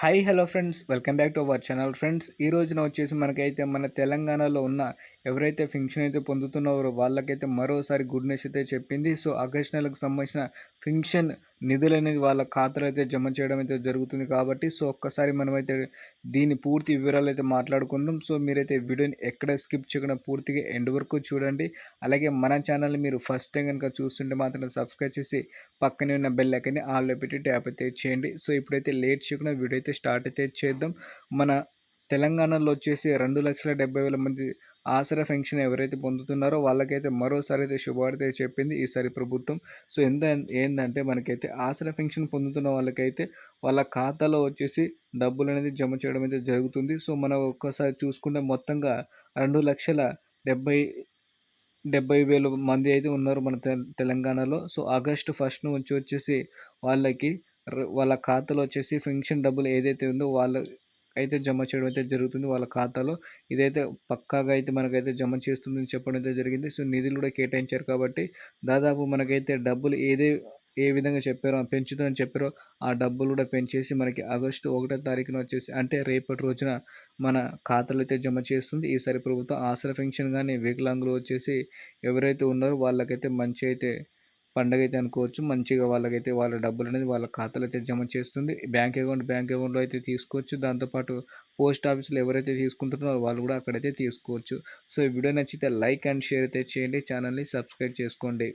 Hi hello friends. Welcome back to our channel friends. ఈ రోజున వచ్చేసి మనకైతే మన తెలంగాణలో ఉన్న ఎవరైతే ఫింక్షన్ అయితే పొందుతున్నారో వాళ్ళకైతే మరోసారి గుడ్ న్యూస్ అయితే చెప్పింది. సో ఆగస్ట్ నెలకు సంబంధించిన ఫింక్షన్ నిధులు అనేది వాళ్ళ ఖాతాలో అయితే జమ చేయడం అయితే జరుగుతుంది కాబట్టి సో ఒక్కసారి మనమైతే దీని పూర్తి వివరాలు అయితే మాట్లాడుకుందాం. సో మీరైతే వీడియోని ఎక్కడ స్కిప్ చేయకుండా పూర్తిగా ఎండ్ వరకు చూడండి. అలాగే మన ఛానల్ని మీరు ఫస్ట్ టైం కనుక చూస్తుంటే మాత్రం సబ్స్క్రైబ్ చేసి పక్కనే ఉన్న బెల్ ఐకన్ని ఆల్లో పెట్టి ట్యాప్ అయితే చేయండి. సో ఇప్పుడైతే లేట్ చేయకుండా వీడియో అయితే స్టార్ట్ అయితే చేద్దాం. మన తెలంగాణలో వచ్చేసి రెండు లక్షల డెబ్బై వేల మంది ఆసరా పెన్షన్ ఎవరైతే పొందుతున్నారో వాళ్ళకైతే మరోసారి అయితే శుభవార్త చెప్పింది ఈసారి ప్రభుత్వం. సో ఎంత ఏంటంటే మనకైతే ఆసరా పెన్షన్ పొందుతున్న వాళ్ళకైతే వాళ్ళ ఖాతాలో వచ్చేసి డబ్బులు అనేది జమ చేయడం అయితే జరుగుతుంది. సో మనం ఒక్కసారి చూసుకుంటే మొత్తంగా రెండు లక్షల డెబ్బై డెబ్బై వేల మంది అయితే ఉన్నారు మన తెలంగాణలో. సో ఆగస్టు ఫస్ట్ నుంచి వచ్చేసి వాళ్ళకి వాళ్ళ ఖాతాలో వచ్చేసి పెన్షన్ డబ్బులు ఏదైతే ఉందో వాళ్ళ అయితే జమ చేయడం అయితే జరుగుతుంది. వాళ్ళ ఖాతాలో ఇదైతే పక్కాగా అయితే మనకైతే జమ చేస్తుందని చెప్పడం అయితే జరిగింది. సో నిధులు కూడా కేటాయించారు కాబట్టి దాదాపు మనకైతే డబ్బులు ఏదే ఏ విధంగా చెప్పారో పెంచుతుందని చెప్పారో ఆ డబ్బులు కూడా పెంచేసి మనకి ఆగస్టు ఒకటో తారీఖున వచ్చేసి అంటే రేపటి రోజున మన ఖాతాలు అయితే జమ చేస్తుంది. ఈసారి ప్రభుత్వం ఆసరా పెన్షన్ కానీ వికలాంగులు వచ్చేసి ఎవరైతే ఉన్నారో వాళ్ళకైతే మంచి అయితే పండగ అయితే అనుకోవచ్చు. మంచిగా వాళ్ళకైతే వాళ్ళ డబ్బులు అనేది వాళ్ళ ఖాతాలో అయితే జమ చేస్తుంది. బ్యాంక్ అకౌంట్ బ్యాంక్ అకౌంట్లో అయితే తీసుకోవచ్చు. దాంతోపాటు పోస్ట్ ఆఫీస్లో ఎవరైతే తీసుకుంటున్నారో వాళ్ళు కూడా అక్కడైతే తీసుకోవచ్చు. సో ఈ వీడియో నచ్చితే లైక్ అండ్ షేర్ అయితే చేయండి. ఛానల్ని సబ్స్క్రైబ్ చేసుకోండి.